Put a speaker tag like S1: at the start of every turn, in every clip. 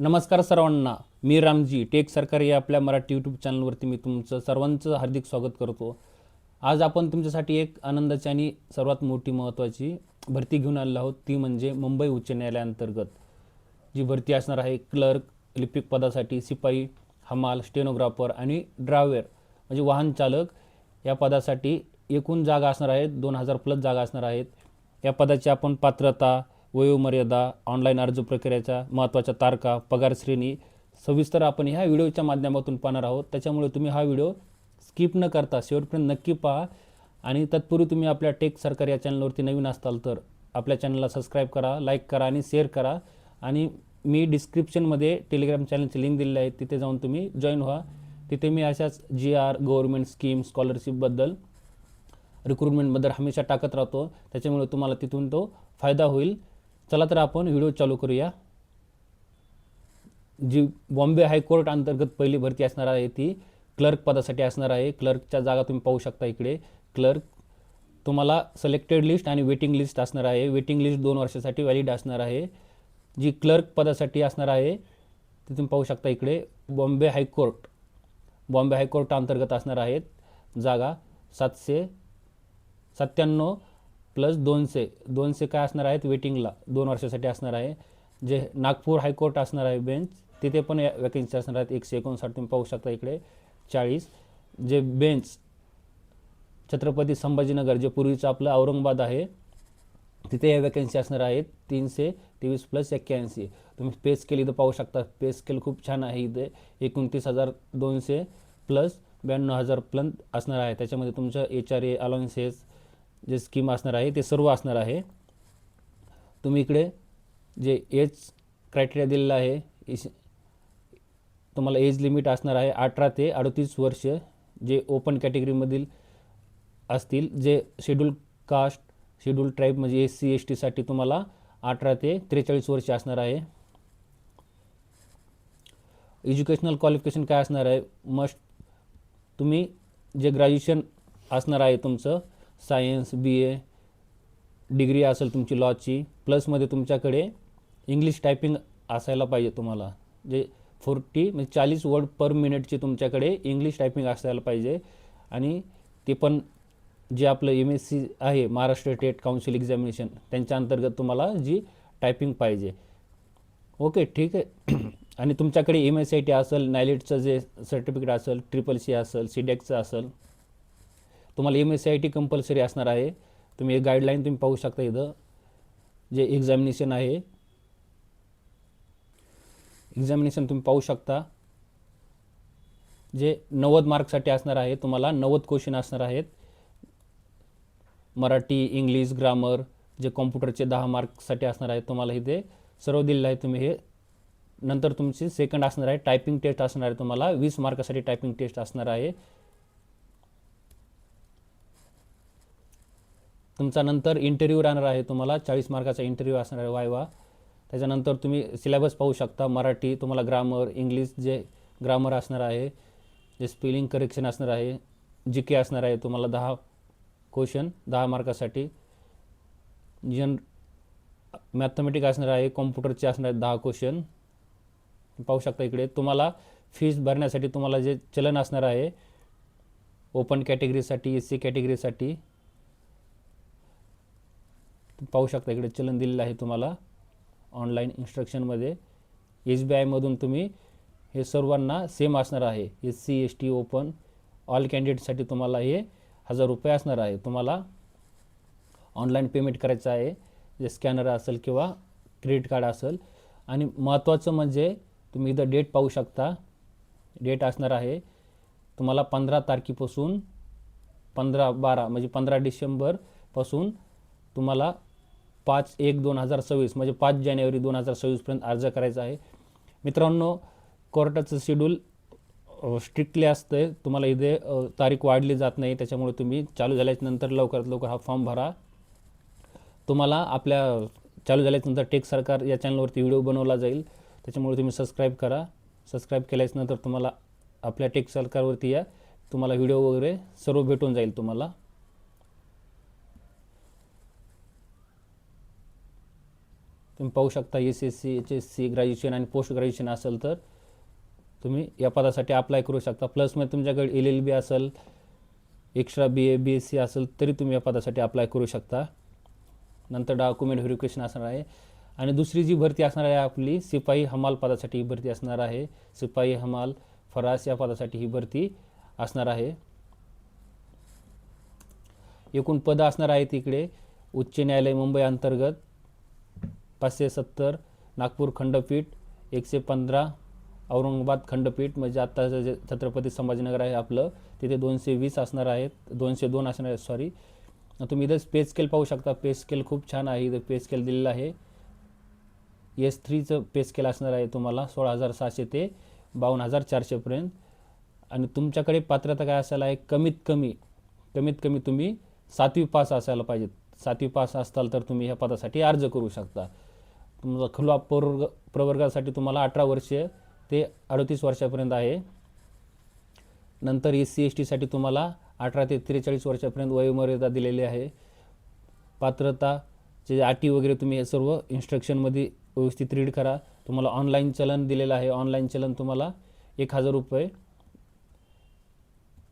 S1: नमस्कार सर्वांना. मी रामजी. टेक सरकार या आपल्या मराठी यूट्यूब चॅनलवरती मी तुमचं सर्वांचं हार्दिक स्वागत करतो. आज आपण तुमच्यासाठी एक आनंदाची आणि सर्वात मोठी महत्त्वाची भरती घेऊन आलेलो आहोत. ती म्हणजे मुंबई उच्च न्यायालयाअंतर्गत. जी भरती असणार आहे क्लर्क लिपिक पदासाठी शिपाई हमाल स्टेनोग्राफर आणि ड्रायव्हर म्हणजे वाहन चालक या पदासाठी एकूण जागा असणार आहेत. दोन हजार प्लस जागा असणार आहेत. या पदाची आपण पात्रता वयोमर्यादा ऑनलाईन अर्ज प्रक्रियेच्या महत्त्वाच्या तारखा पगार श्रेणी सविस्तर आपण ह्या व्हिडिओच्या माध्यमातून पाहणार आहोत. त्याच्यामुळे तुम्ही हा व्हिडिओ स्किप न करता शेवटपर्यंत नक्की पहा. आणि तत्पूर्वी तुम्ही आपल्या टेक सरकार या चॅनलवरती नवीन असाल तर आपल्या चॅनलला सबस्क्राईब करा लाईक करा आणि शेअर करा. आणि मी डिस्क्रिप्शनमध्ये टेलिग्राम चॅनलची लिंक दिलेली आहे तिथे जाऊन तुम्ही जॉईन व्हा. तिथे मी अशाच जी आर गव्हर्मेंट स्कीम स्कॉलरशिपबद्दल रिक्रुटमेंटबद्दल हमेशा टाकत राहतो. त्याच्यामुळे तुम्हाला तिथून तो फायदा होईल. चला तर आपण व्हिडिओ चालू करूया. जी बॉम्बे हायकोर्ट अंतर्गत पहिली भरती असणार आहे ती क्लर्क पदासाठी असणार आहे. क्लर्कच्या जागा तुम्ही पाहू शकता इकडे. क्लर्क तुम्हाला सिलेक्टेड लिस्ट आणि वेटिंग लिस्ट असणार आहे. वेटिंग लिस्ट दोन वर्षासाठी व्हॅलिड असणार आहे. जी क्लर्क पदासाठी असणार आहे ती तुम्ही पाहू शकता इकडे. बॉम्बे हायकोर्ट बॉम्बे हायकोर्ट अंतर्गत असणार आहेत जागा सातशे सत्त्याण्णव प्लस दोनशे दोनशे काय असणार आहेत वेटिंगला? दोन वर्षासाठी असणार आहे. जे नागपूर हायकोर्ट असणार आहे बेंच तिथे पण वॅकन्सी असणार आहेत. एकशे एकोणसाठ तुम्ही पाहू शकता इकडे. चाळीस. जे बेंच छत्रपती संभाजीनगर जे पूर्वीचं आपलं औरंगाबाद आहे तिथे या वॅकन्सी असणार आहेत. तीनशे तेवीस प्लस एक्क्याऐंशी. तुम्ही पे स्केल इथं पाहू शकता. पे स्केल खूप छान आहे इथे. एकोणतीस हजार दोनशे प्लस ब्याण्णव हजार प्लस असणार आहे. त्याच्यामध्ये तुमचं एच आर ए अलाउन्सेस जे स्कीम असणार आहे ते सर्व असणार आहे. तुम्ही इकडे जे एज क्रायटेरिया दिलेला आहे इस तुम्हाला एज लिमिट असणार आहे अठरा ते अडतीस वर्ष जे ओपन कॅटेगरीमधील असतील जे शेड्यूल कास्ट शेड्यूल ट्राईब म्हणजे एस सी एस टीसाठी तुम्हाला अठरा ते त्रेचाळीस वर्ष असणार आहे. एज्युकेशनल क्वालिफिकेशन काय असणार आहे? मस्ट तुम्ही जे ग्रॅज्युएशन असणार आहे तुमचं सायन्स बी ए डिग्री असेल तुमची लॉची प्लसमध्ये तुमच्याकडे इंग्लिश टायपिंग असायला पाहिजे तुम्हाला. जे फोर्टी म्हणजे चाळीस वर्ड पर मिनिटची तुमच्याकडे इंग्लिश टायपिंग असायला पाहिजे. आणि ते पण जे आपलं एम एस सी आहे महाराष्ट्र स्टेट काउन्सिल एक्झामिनेशन त्यांच्या अंतर्गत तुम्हाला जी टायपिंग पाहिजे. ओके ठीक आहे. आणि तुमच्याकडे एम एस आय टी असेल नायलेटचं जे सर्टिफिकेट असेल ट्रिपल सी असेल सीडेकचं असेल तुम्हाला M S C I T compulsory असणार आहे. तुम्ही एक गाईडलाईन तुम्ही पाहू शकता इथं. जे एक्झामिनेशन आहे. एक्झामिनेशन तुम्ही पाहू शकता. जे नव्वद मार्कसाठी असणार आहे तुम्हाला नव्वद क्वेश्चन असणार आहेत. मराठी इंग्लिश ग्रामर जे कॉम्प्युटरचे दहा मार्कसाठी असणार आहे तुम्हाला इथे सर्व दिलेलं आहे तुम्ही हे. नंतर तुमची सेकंड असणार आहे टायपिंग टेस्ट असणार आहे तुम्हाला. वीस मार्कासाठी टायपिंग टेस्ट असणार आहे. तुमचा नंतर इंटरव्ह्यू राहणार आहे तुम्हाला चाळीस मार्काचा इंटरव्ह्यू असणार आहे वायवा. त्याच्यानंतर तुम्ही सिलेबस पाहू शकता मराठी तुम्हाला ग्रामर इंग्लिश जे ग्रामर असणार आहे जे स्पेलिंग करेक्शन असणार आहे जी के असणार आहे तुम्हाला दहा क्वेश्चन दहा मार्कासाठी. जन मॅथमॅटिक असणार आहे कॉम्प्युटरचे असणार आहेत दहा क्वेश्चन पाहू शकता इकडे. तुम्हाला फीस भरण्यासाठी तुम्हाला जे चलन असणार आहे ओपन कॅटेगरीसाठी एस सी कॅटेगरीसाठी पाहू शकता इकडे चलन दिलेलं आहे तुम्हाला ऑनलाईन इन्स्ट्रक्शनमध्ये एस बी आयमधून तुम्ही हे सर्वांना सेम असणार आहे. S C S T open all कॅन्डिडेटसाठी तुम्हाला हे हजार रुपये असणार आहे. तुम्हाला ऑनलाईन पेमेंट करायचं आहे. जे स्कॅनर असेल किंवा क्रेडिट कार्ड असेल. आणि महत्त्वाचं म्हणजे तुम्ही इथं डेट पाहू शकता. डेट असणार आहे. तुम्हाला पंधरा तारखेपासून पंधरा बारा म्हणजे पंधरा डिसेंबरपासून तुम्हाला पाच एक दोन हजार सव्वीस म्हणजे पाच जानेवारी दोन हजार सव्वीसपर्यंत अर्ज करायचा आहे. मित्रांनो कोर्टाचं शेड्यूल स्ट्रिक्टली असतं तुम्हाला इथे तारीख वाढली जात नाही त्याच्यामुळे तुम्ही चालू झाल्याच्यानंतर लवकरात लवकर हा फॉर्म भरा. तुम्हाला आपल्या चालू झाल्याच्यानंतर टेक सरकार या चॅनलवरती व्हिडिओ बनवला जाईल. त्याच्यामुळे तुम्ही सबस्क्राईब करा. सबस्क्राईब केल्याच्यानंतर तुम्हाला आपल्या टेक सरकारवरती या तुम्हाला व्हिडिओ वगैरे सर्व भेटून जाईल तुम्हाला. तुम्ही पाहू शकता S S C H S C graduation आणि पोस्ट ग्रॅज्युएशन असेल तर तुम्ही या पदासाठी अप्लाय करू शकता. प्लसमध्ये तुमच्याकडे एल एल बी असेल extra B A B S C असेल तरी तुम्ही या पदासाठी अप्लाय करू शकता. नंतर डॉक्युमेंट व्हेरिफिकेशन असणार आहे. आणि दुसरी जी भरती असणार आहे आपली सिपाई हमाल पदासाठी ही भरती असणार आहे. सिपाई हमाल फरास या पदासाठी ही भरती असणार आहे. एकूण पदं असणार आहेत इकडे. उच्च न्यायालय मुंबई अंतर्गत. पाचशे सत्तर नागपूर खंडपीठ एकशे पंधरा औरंगाबाद खंडपीठ म्हणजे आत्ताचं जे छत्रपती संभाजीनगर आहे आपलं तिथे दोनशे वीस असणार आहेत दोनशे दोन असणार आहेत सॉरी तुम्ही इथं पे स्केल पाहू शकता. पे स्केल खूप छान आहे. इथं पे स्केल दिलेलं आहे. एस थ्रीचं पे स्केल असणार आहे तुम्हाला सोळा हजार सहाशे ते बावन्न हजार चारशेपर्यंत. आणि तुमच्याकडे पात्रता काय असायला आहे? कमीत कमी कमीत कमी तुम्ही सातवी पास असायला पाहिजेत. सातवी पास असताल तर तुम्ही ह्या पदासाठी अर्ज करू शकता. तुमचा खुला प्रवर्ग प्रवर्गासाठी तुम्हाला अठरा वर्ष ते अडतीस वर्षापर्यंत आहे. नंतर एस सी एस टीसाठी तुम्हाला अठरा ते त्रेचाळीस वर्षापर्यंत वयोमर्यादा दिलेली आहे. पात्रता जे अटी वगैरे तुम्ही हे सर्व इन्स्ट्रक्शनमध्ये व्यवस्थित रीड करा. तुम्हाला ऑनलाईन चलन दिलेलं आहे. ऑनलाईन चलन तुम्हाला एक हजार रुपये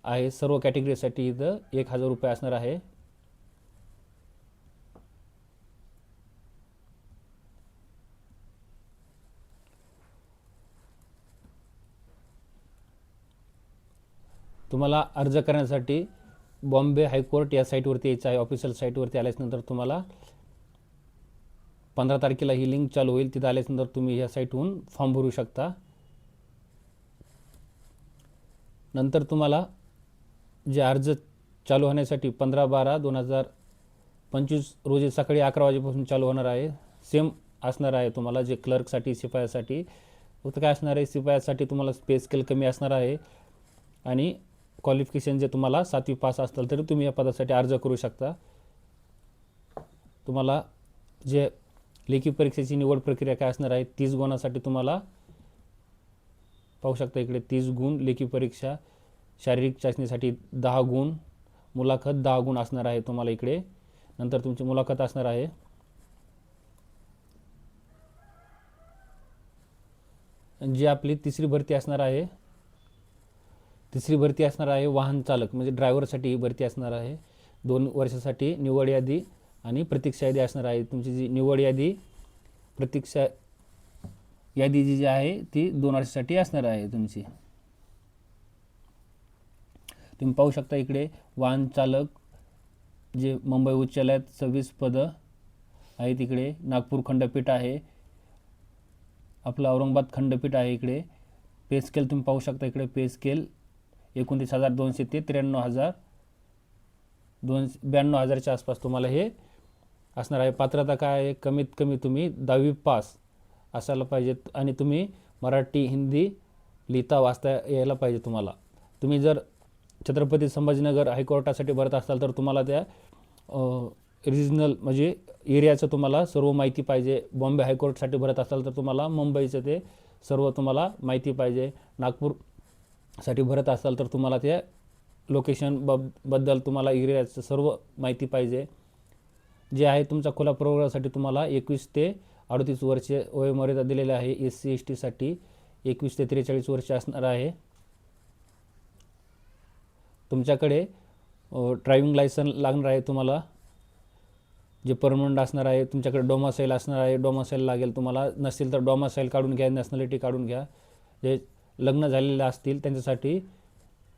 S1: आहे. सर्व कॅटेगरीसाठी इथं एक हजार रुपये असणार आहे. तुम्हाला अर्ज करण्यासाठी बॉम्बे हायकोर्ट या साईटवरती यायचं आहे. ऑफिशियल साईटवरती आल्याच्यानंतर तुम्हाला पंधरा तारखेला ही लिंक चालू होईल. तिथं आल्याच्यानंतर तुम्ही ह्या साईटहून फॉर्म भरू शकता. नंतर तुम्हाला जे अर्ज चालू होण्यासाठी पंधरा बारा दोन हजार पंचवीस रोजी सकाळी अकरा वाजेपासून चालू होणार आहे. सेम असणार आहे तुम्हाला जे क्लर्कसाठी शिपायासाठी. फक्त काय असणार आहे शिपायासाठी तुम्हाला स्पेस स्केल कमी असणार आहे. आणि क्वालिफिकेशन जे तुम्हाला सातवी पास असतील तरी तुम्ही या पदासाठी अर्ज करू शकता. तुम्हाला जे लेखी परीक्षेची निवड प्रक्रिया काय असणार आहे तीस गुणासाठी तुम्हाला पाहू शकता इकडे तीस गुण लेखी परीक्षा शारीरिक चाचणीसाठी दहा गुण मुलाखत दहा गुण असणार आहे तुम्हाला इकडे. नंतर तुमची मुलाखत असणार आहे. जी आपली तिसरी भरती असणार आहे तिसरी भरती असणार आहे वाहन चालक म्हणजे ड्रायव्हरसाठी ही भरती असणार आहे. दोन वर्षासाठी निवड यादी आणि प्रतीक्षा यादी असणार आहे. तुमची जी निवड यादी प्रतीक्षा यादी जी जी आहे ती दोन वर्षासाठी असणार आहे तुमची. तुम्ही पाहू शकता इकडे वाहन चालक जे मुंबई उच्च न्यायालयात सव्वीस पदं आहेत इकडे. नागपूर खंडपीठ आहे. आपलं औरंगाबाद खंडपीठ आहे इकडे. पे स्केल तुम्ही पाहू शकता इकडे पे स्केल. एकोणतीस हजार दोनशे ते त्र्याण्णव हजार दोन ब्याण्णव हजारच्या आसपास तुम्हाला हे असणार आहे. पात्रता काय आहे? कमीत कमी तुम्ही दहावी पास असायला पाहिजेत आणि तुम्ही मराठी हिंदी लिहिता वाचता यायला पाहिजे तुम्हाला. तुम्ही जर छत्रपती संभाजीनगर हायकोर्टासाठी भरत असाल तर तुम्हाला त्या रिजनल म्हणजे एरियाचं तुम्हाला सर्व माहिती पाहिजे. बॉम्बे हायकोर्टसाठी भरत असाल तर तुम्हाला मुंबईचं ते सर्व तुम्हाला माहिती पाहिजे. नागपूर साठी भरत असाल तर तुम्हाला त्या लोकेशन बबबद्दल तुम्हाला एरियाचं सर्व माहिती पाहिजे. जे आहे तुमचा खुला प्रवर्गासाठी तुम्हाला एकवीस ते अडतीस वर्षे वयोमर्यादा दिलेली आहे. एस सी एस टीसाठी एकवीस ते त्रेचाळीस वर्षे असणार आहे. तुमच्याकडे ड्रायव्हिंग लायसन लागणार आहे तुम्हाला. जे परमनंट असणार आहे तुमच्याकडे डोमासाईल असणार आहे. डोमासाईल लागेल तुम्हाला. नसेल तर डोमासाईल काढून घ्या नॅशनॅलिटी काढून घ्या. जे लग्न झालेले असतील त्यांच्यासाठी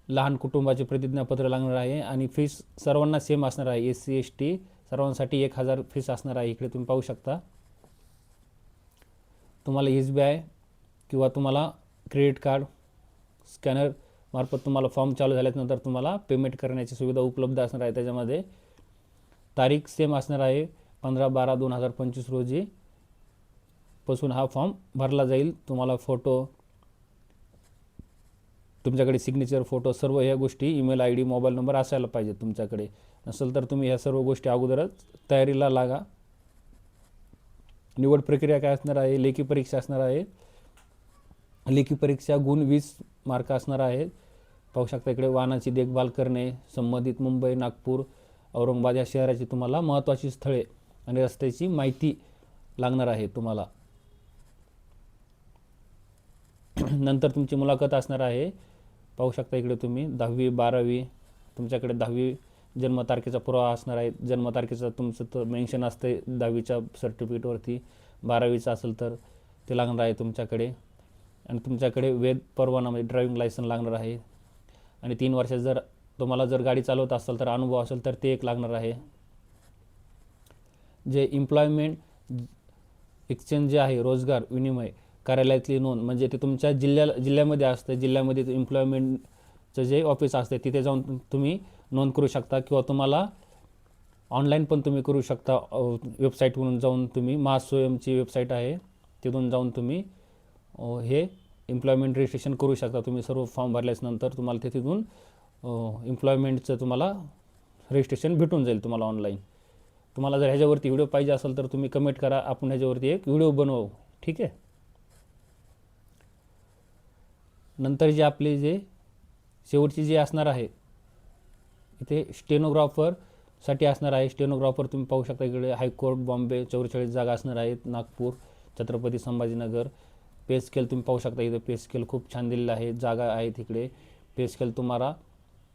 S1: लहान कुटुंबाचे प्रतिज्ञापत्र लागणार आहे आणि फीस सर्वांना सेम असणार आहे. एस सी एस टी सर्वांसाठी एक हजार फीस असणार आहे. इकडे तुम्ही पाहू शकता. तुम्हाला एस बी आय किंवा तुम्हाला क्रेडिट कार्ड स्कॅनर मार्फत तुम्हाला फॉर्म चालू झाल्यानंतर तुम्हाला पेमेंट करण्याची सुविधा उपलब्ध असणार आहे. त्याच्यामध्ये तारीख सेम असणार आहे. पंधरा बारा दोन हजार पंचवीस रोजी पासून हा फॉर्म भरला जाईल. तुम्हाला फोटो तुमच्याकडे सिग्नेचर फोटो सर्व ह्या गोष्टी email I D mobile number असायला पाहिजे तुमच्याकडे. नसेल तर तुम्ही ह्या सर्व गोष्टी अगोदरच तयारीला लागा. निवड प्रक्रिया काय असणार आहे? लेखी परीक्षा असणार आहे. लेखी परीक्षा गुण वीस मार्क असणार आहेत पाहू शकता इकडे वाहनाची देखभाल करणे संबंधित मुंबई नागपूर औरंगाबाद या शहराची तुम्हाला महत्त्वाची स्थळे आणि रस्त्याची माहिती लागणार आहे तुम्हाला. नंतर तुमची मुलाखत असणार आहे. पाहू शकता इकडे तुम्ही. दहावी बारावी तुमच्याकडे दहावी जन्मतारखेचा पुरावा असणार आहे. जन्मतारखेचं तुमचं तर मेन्शन असते दहावीच्या सर्टिफिकेटवरती बारावीचं असेल तर ते लागणार आहे तुमच्याकडे. आणि तुमच्याकडे वेद परवाना म्हणजे ड्रायव्हिंग लायसन लागणार आहे. आणि तीन वर्षात जर तुम्हाला जर गाडी चालवत असेल तर अनुभव असेल तर ते एक लागणार आहे. जे एम्प्लॉयमेंट एक्सचेंज जे आहे रोजगार विनिमय कार्यालयातली नोंद म्हणजे ते तुमच्या जिल्ह्याला जिल्ह्यामध्ये असतं जिल्ह्यामध्ये एम्प्लॉयमेंटचं जे ऑफिस असते तिथे जाऊन तुम्ही नोंद करू शकता किंवा तुम्हाला ऑनलाईन पण तुम्ही करू शकता वेबसाईटवरून जाऊन तुम्ही महासोयमची वेबसाईट आहे तिथून जाऊन तुम्ही हे एम्प्लॉयमेंट रजिस्ट्रेशन करू शकता. तुम्ही सर्व फॉर्म भरल्याच्यानंतर तुम्हाला ते तिथून एम्प्लॉयमेंटचं तुम्हाला रजिस्ट्रेशन भेटून जाईल तुम्हाला ऑनलाईन तुम्हाला जर ह्याच्यावरती व्हिडिओ पाहिजे असेल तर तुम्ही कमेंट करा. आपण ह्याच्यावरती एक व्हिडिओ बनवू ठीक आहे? नंतर जे आपले जे शेवटची जी असणार आहे इथे स्टेनोग्राफरसाठी असणार आहे. स्टेनोग्राफर तुम्ही पाहू शकता इकडे हायकोर्ट बॉम्बे चौवेचाळीस जागा असणार आहेत. नागपूर छत्रपती संभाजीनगर पे स्केल तुम्ही पाहू शकता इथे. पे स्केल खूप छान दिलेलं आहे. जागा आहेत इकडे. पे स्केल तुम्हाला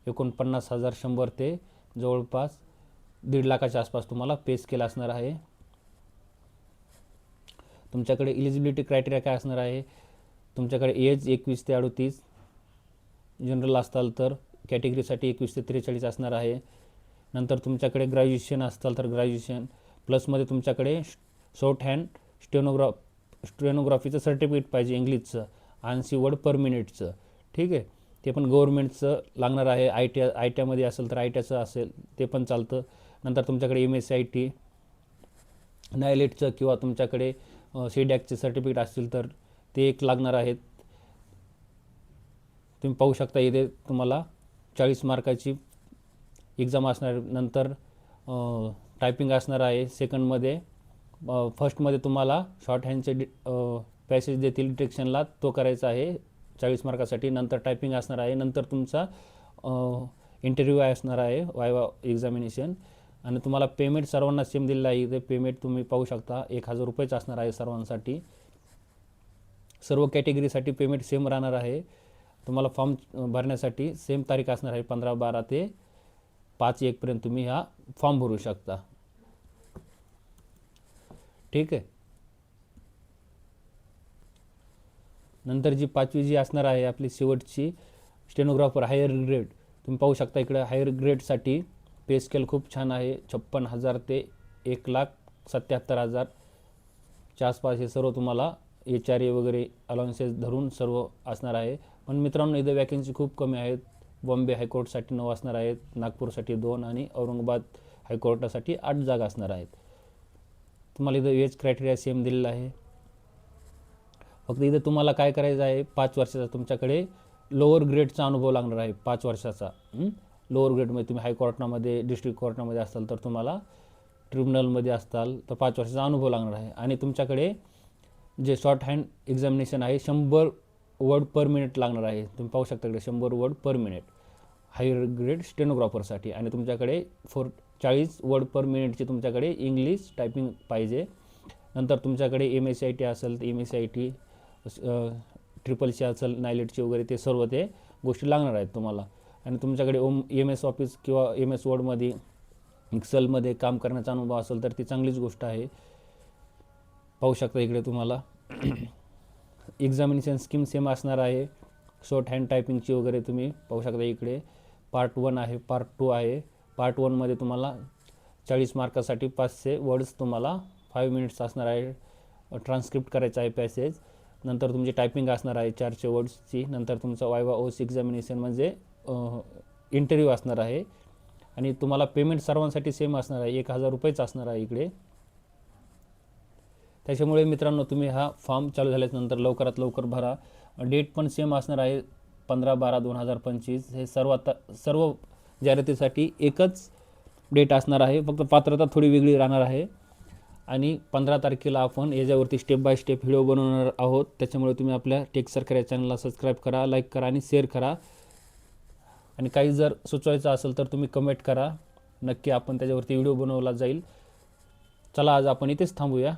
S1: एकोणपन्नास हजार शंभर ते जवळपास दीड लाखाच्या आसपास तुम्हाला पे स्केल असणार आहे. तुमच्याकडे इलिजिबिलिटी क्रायटेरिया काय असणार आहे? तुमच्याकडे एज एकवीस ते अडतीस जनरल असताल तर कॅटेगरीसाठी एकवीस ते त्रेचाळीस असणार आहे. नंतर तुमच्याकडे ग्रॅज्युएशन असताल तर ग्रॅज्युएशन प्लसमध्ये तुमच्याकडे शॉर्ट हँड स्टेनोग्राफ स्टेनोग्राफीचं सर्टिफिकेट पाहिजे इंग्लिशचं ऐंशी वर्ड पर मिनिटचं ठीक आहे? ते पण गव्हर्मेंटचं लागणार आहे. आय टी आय टी आयमध्ये असेल तर आय टी असेल ते पण चालतं. नंतर तुमच्याकडे M S C I T नायलेटचं किंवा तुमच्याकडे सी डॅकचे सर्टिफिकेट असतील तर ते एक लागणार आहेत. तुम्ही पाहू शकता इथे तुम्हाला चाळीस मार्काची एक्झाम असणार नंतर टायपिंग असणार आहे. सेकंडमध्ये फर्स्टमध्ये तुम्हाला शॉर्ट हँडचे डि पॅसेज देतील. डिटेक्शनला तो करायचा आहे चाळीस मार्कासाठी. नंतर टायपिंग असणार आहे. नंतर तुमचा इंटरव्ह्यू असणार आहे. वायवा एक्झामिनेशन आणि तुम्हाला पेमेंट सर्वांना सेम दिलेलं आहे. इथे पेमेंट तुम्ही पाहू शकता. एक हजार रुपयेच असणार आहे सर्वांसाठी. सर्व कॅटेगरीसाठी पेमेंट सेम राहणार आहे. तुम्हाला फॉर्म भरण्यासाठी सेम तारीख असणार आहे पंधरा बारा ते पाच एकपर्यंत तुम्ही हा फॉर्म भरू शकता. ठीक आहे? नंतर जी पाचवी जी असणार आहे आपली शेवटची स्टेनोग्राफर हायर ग्रेड तुम्ही पाहू शकता इकडे हायर ग्रेडसाठी पे स्केल खूप छान आहे. छप्पन हजार ते एक लाख सत्याहत्तर हजारच्या आसपास हे सर्व तुम्हाला एच आर ए वगैरे अलाउन्सेस धरून सर्व असणार आहे. पण मित्रांनो इथं वॅकन्सी खूप कमी आहेत. बॉम्बे हायकोर्टसाठी नऊ असणार आहेत. नागपूरसाठी दोन आणि औरंगाबाद हायकोर्टासाठी आठ जागा असणार आहेत. तुम्हाला इथं एज क्रायटेरिया सेम दिलेला आहे. फक्त इथं तुम्हाला काय करायचं आहे? पाच वर्षाचा तुमच्याकडे लोअर ग्रेडचा अनुभव लागणार आहे. पाच वर्षाचा. लोअर ग्रेडमध्ये तुम्ही हायकोर्टामध्ये डिस्ट्रिक्ट कोर्टामध्ये असाल तर तुम्हाला ट्रिब्युनलमध्ये असताल तर पाच वर्षाचा अनुभव लागणार आहे. आणि तुमच्याकडे जे शॉर्ट हँड एक्झामिनेशन आहे शंभर वर्ड पर मिनिट लागणार आहे. तुम्ही पाहू शकता इकडे शंभर word per minute higher grade स्टेनोग्राफरसाठी आणि तुमच्याकडे फोर चाळीस वर्ड पर मिनिटची तुमच्याकडे इंग्लिश टायपिंग पाहिजे. नंतर तुमच्याकडे M S C I T असेल तर M S C I T triple C असेल नायलेटची वगैरे ते सर्व ते गोष्टी लागणार आहेत तुम्हाला. आणि तुमच्याकडे ओम एम एस ऑफिस किंवा एम एस वर्डमध्ये एक्सेलमध्ये काम करण्याचा अनुभव असेल तर ती चांगलीच गोष्ट आहे. पाहू शकता इकडे तुम्हाला. एक्झामिनेशन स्कीम सेम असणार आहे. शॉर्ट हँड टायपिंगची वगैरे तुम्ही पाहू शकता इकडे. पार्ट वन आहे पार्ट टू आहे. पार्ट वनमध्ये तुम्हाला चाळीस मार्कासाठी पाचशे वर्ड्स तुम्हाला फाईव्ह मिनिट्स असणार आहे. ट्रान्स्क्रिप्ट करायचं आहे पॅसेज नंतर तुमची टायपिंग असणार आहे चारशे वर्ड्सची नंतर तुमचा वायवा ओस एक्झामिनेशन म्हणजे इंटरव्ह्यू असणार आहे. आणि तुम्हाला पेमेंट सर्वांसाठी सेम असणार आहे. एक हजार रुपयेच असणार आहे इकडे. त्याच्यामुळे मित्रांनो तुम्ही हा फॉर्म चालू झाल्यानंतर लवकरात लवकर भरा. डेट पण सेम असणार आहे पंधरा बारा दोन हजार पंचवीस. हे सर्व आता सर्व जाहिरातीसाठी एकच डेट असणार आहे. फक्त पात्रता थोडी वेगळी राहणार आहे. आणि पंधरा तारखेला आपण याच्यावरती स्टेप बाय स्टेप व्हिडिओ बनवणार आहोत. त्याच्यामुळे तुम्ही आपल्या टेक सरकार या चॅनलला सबस्क्राईब करा लाईक करा आणि शेअर करा. आणि काही जर सुचवायचं असेल तर तुम्ही कमेंट करा. नक्की आपण त्याच्यावरती व्हिडिओ बनवला जाईल. चला आज आपण इथेच थांबूया.